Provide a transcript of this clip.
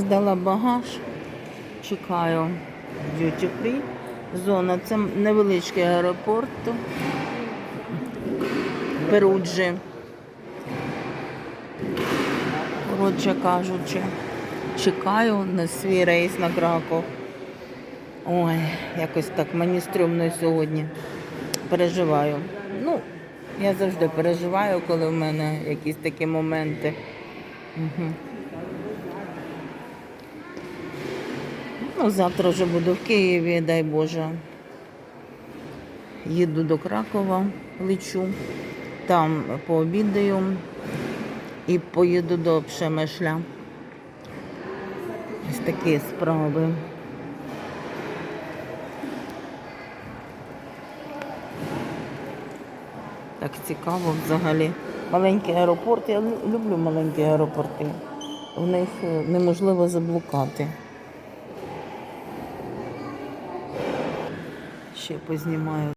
Здала багаж, чекаю duty free. Зона це невеличкий аеропорт. Перуджі. Коротше кажучи, чекаю на свій рейс на Краков. Ой, якось так мені стрьомно сьогодні. Переживаю. Ну, я завжди переживаю, коли в мене якісь такі моменти. Угу. Ну, завтра вже буду в Києві, дай Боже. Їду до Кракова, лечу, там пообідаю і поїду до Пшемишля. Ось такі справи. Так цікаво взагалі. Маленький аеропорт, я люблю маленькі аеропорти. В них е, неможливо заблукати. Ще познімаю